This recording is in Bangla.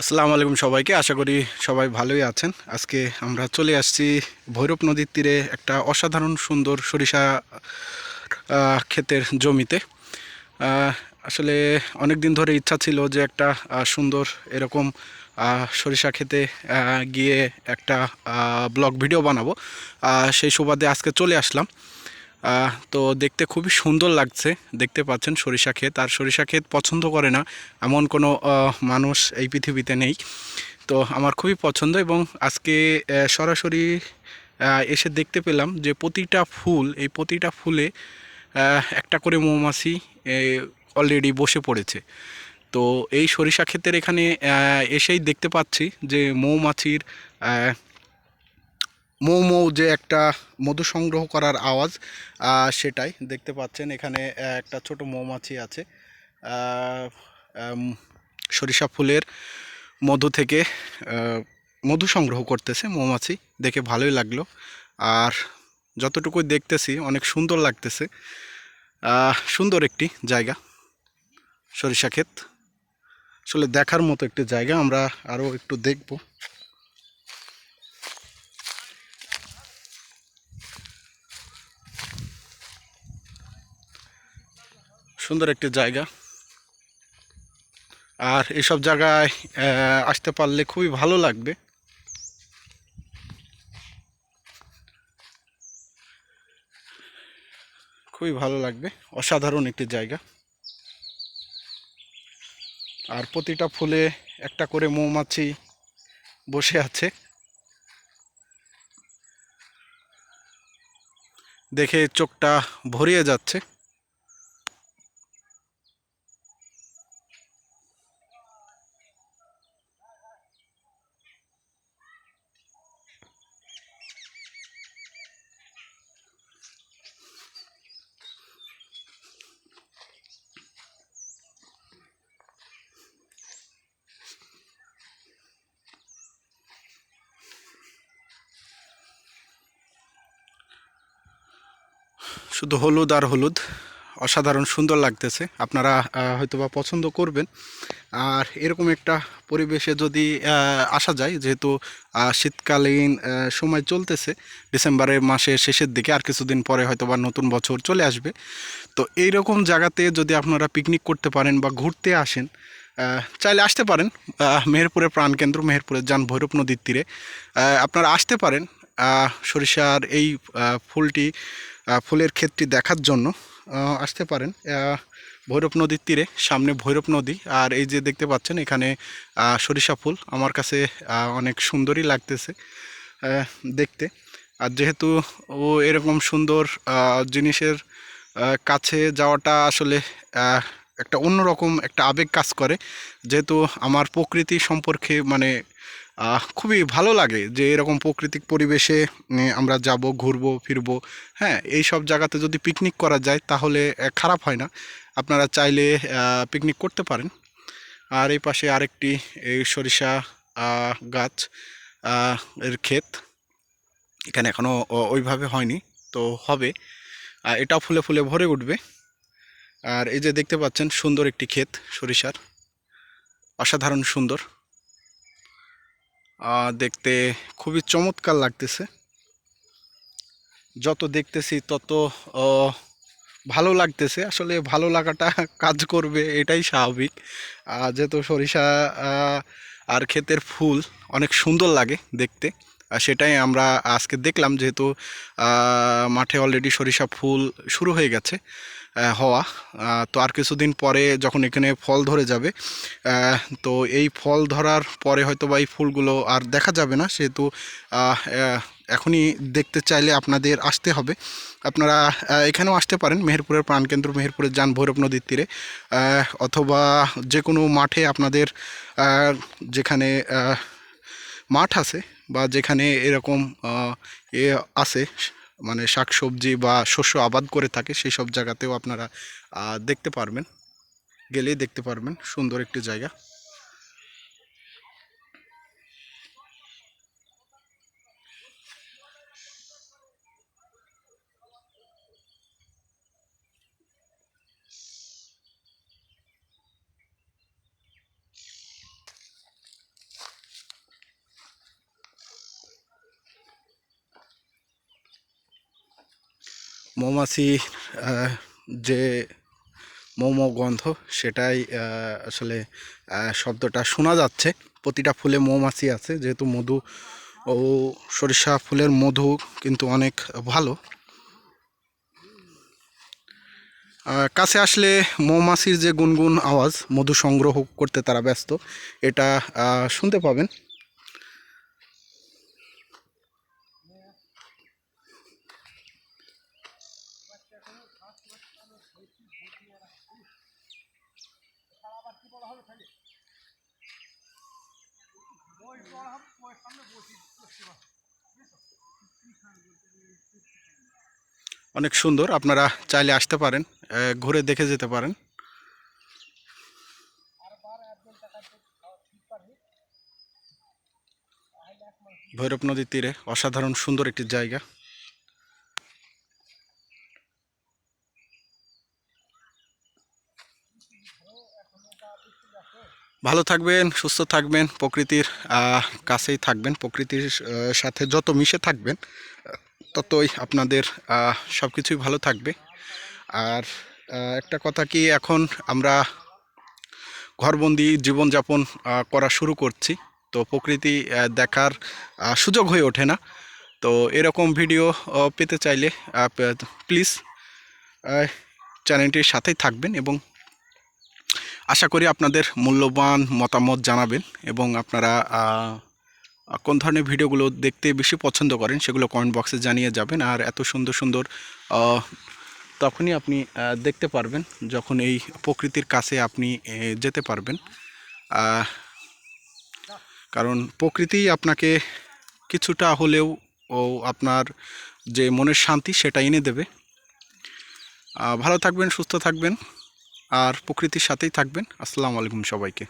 আসসালামু আলাইকুম সবাইকে। আশা করি সবাই ভালোই আছেন। আজকে আমরা চলে আসছি ভৈরব নদীর তীরে একটা অসাধারণ সুন্দর সরিষা ক্ষেতের জমিতে। আসলে অনেক দিন ধরে ইচ্ছা ছিল যে একটা সুন্দর এরকম সরিষা খেতে গিয়ে একটা ব্লগ ভিডিও বানাবো। সেই সুবাদে আজকে চলে আসলাম। তো দেখতে খুবই সুন্দর লাগছে। দেখতে পাচ্ছেন সরিষা ক্ষেত। আর সরিষা ক্ষেত পছন্দ করে না। এমন কোনো মানুষ এই পৃথিবীতে নেই। তো আমার খুবই পছন্দ এবং আজকে সরাসরি এসে দেখতে পেলাম যে প্রতিটা ফুল, এই প্রতিটা ফুলে একটা করে মৌমাছি অলরেডি বসে পড়েছে। তো এই সরিষা ক্ষেতের এখানে এসেই দেখতে পাচ্ছি যে মৌমাছির মৌ মৌ যে একটা মধু সংগ্রহ করার আওয়াজ সেটাই দেখতে পাচ্ছেন। এখানে একটা ছোট মৌমাছি আছে। সরিষা ফুলের মধু থেকে মধু সংগ্রহ করতেছে মৌমাছি। দেখে ভালোই লাগল। আর যতটুকু দেখতেছি, অনেক সুন্দর লাগতেছে। সুন্দর একটি জায়গা, সরিষা ক্ষেত। আসলে দেখার মতো একটি জায়গা, আমরা আরও একটু দেখব। সুন্দর একটি জায়গা। আর এসব জায়গায় আসতে পারলে খুবই ভালো লাগবে। খুবই ভালো লাগবে। অসাধারণ একটি জায়গা। আর প্রতিটা ফুলে একটা করে মৌমাছি বসে আছে। দেখে চোখটা ভরিয়ে যাচ্ছে। শুধু হলুদ আর হলুদ, অসাধারণ সুন্দর লাগতেছে। আপনারা হয়তোবা পছন্দ করবেন। আর এরকম একটা পরিবেশে যদি আসা যায়, যেহেতু শীতকালীন সময় চলতেছে, ডিসেম্বরের মাসের শেষের দিকে আর কিছুদিন পরে হয়তোবা নতুন বছর চলে আসবে। তো এই রকম জায়গাতে যদি আপনারা পিকনিক করতে পারেন বা ঘুরতে আসেন চাইলে আসতে পারেন মেহেরপুরের প্রাণকেন্দ্র, মেহেরপুরের যান ভৈরব নদীর তীরে। আপনারা আসতে পারেন সরিষার এই ফুলটি ফুলের ক্ষেতটি দেখার জন্য আসতে পারেন। ভৈরব নদীর তীরে, সামনে ভৈরব নদী। আর এই যে দেখতে পাচ্ছেন, এখানে সরিষা ফুল। আমার কাছে অনেক সুন্দরই লাগতেছে দেখতে। আর যেহেতু ও এরকম সুন্দর জিনিসের কাছে যাওয়াটা আসলে একটা অন্যরকম একটা আবেগ কাজ করে। যেহেতু আমার প্রকৃতি সম্পর্কে মানে খুবই ভালো লাগে যে এরকম প্রাকৃতিক পরিবেশে আমরা যাব, ঘুরবো, ফিরবো। হ্যাঁ এই সব জায়গাতে যদি পিকনিক করা যায় তাহলে খারাপ হয় না। আপনারা চাইলে পিকনিক করতে পারেন। আর এই পাশে আরেকটি, এই সরিষা গাছ এর ক্ষেত। এখানে এখনও ওইভাবে হয়নি, তো হবে। এটাও ফুলে ফুলে ভরে উঠবে। আর এই যে দেখতে পাচ্ছেন, সুন্দর একটি ক্ষেত সরিষার। অসাধারণ সুন্দর। দেখতে খুবই চমৎকার লাগতেছে। যত দেখতেছি তত ভালো লাগতেছে। আসলে ভালো লাগাটা কাজ করবে, এটাই স্বাভাবিক। যেহেতু সরিষা আর ক্ষেতের ফুল অনেক সুন্দর লাগে দেখতে। সেটাই আমরা আজকে দেখলাম যেহেতু মাঠে অলরেডি সরিষা ফুল শুরু হয়ে গেছে হওয়া। তো আর কিছুদিন পরে যখন এখানে ফল ধরে যাবে তো এই ফল ধরার পরে হয়তো বা এই ফুলগুলো আর দেখা যাবে না। সেহেতু এখনই দেখতে চাইলে আপনাদের আসতে হবে। আপনারা এখানেও আসতে পারেন মেহেরপুরের প্রাণকেন্দ্র, মেহেরপুরের যান ভৈরব নদীর তীরে অথবা যে কোনো মাঠে আপনাদের যেখানে মাঠ আছে বা যেখানে এরকম এ আছে মানে শাক সবজি বা শস্য আবাদ করে থাকে সেই সব জায়গাতেও আপনারা দেখতে পারবেন, গেলেই দেখতে পারবেন, সুন্দর একটি জায়গা। মৌমাছি আহ, যে মৌম গন্ধ সেটাই আসলে শব্দটা শোনা যাচ্ছে। প্রতিটা ফুলে মৌমাছি আছে যেহেতু মধু ও সরিষা ফুলের মধু কিন্তু অনেক ভালো। কাছে আসলে মৌমাছির যে গুনগুন আওয়াজ মধু সংগ্রহ করতে তারা ব্যস্ত এটা শুনতে পাবেন। অনেক সুন্দর, আপনারা চাইলে আসতে পারেন ঘুরে দেখে যেতে পারেন। ভৈরব নদীর তীরে অসাধারণ সুন্দর একটি জায়গা। ভালো থাকবেন, সুস্থ থাকবেন, প্রকৃতির কাছেই থাকবেন, প্রকৃতির সাথে যত মিশে থাকবেন, ততই আপনাদের সব কিছুই ভালো থাকবে। আর একটা কথা কি, এখন আমরা ঘরবন্দি জীবনযাপন করা শুরু করছি। তো প্রকৃতি দেখার সুযোগ হয়ে ওঠে না। তো এরকম ভিডিও পেতে চাইলে প্লিজ চ্যানেলটির সাথেই থাকবেন এবং আশা করি আপনাদের মূল্যবান মতামত জানাবেন এবং আপনারা কোন ধরনের ভিডিওগুলো দেখতে বেশি পছন্দ করেন সেগুলো কমেন্ট বক্সে জানিয়ে যাবেন। আর এত সুন্দর সুন্দর তখনই আপনি দেখতে পারবেন যখন এই প্রকৃতির কাছে আপনি যেতে পারবেন। কারণ প্রকৃতি আপনাকে কিছুটা হলেও, ও, আপনার যে মনের শান্তি সেটা এনে দেবে। ভালো থাকবেন, সুস্থ থাকবেন। আর প্রকৃতির সাথেই থাকবেন। আসসালামু আলাইকুম সবাইকে।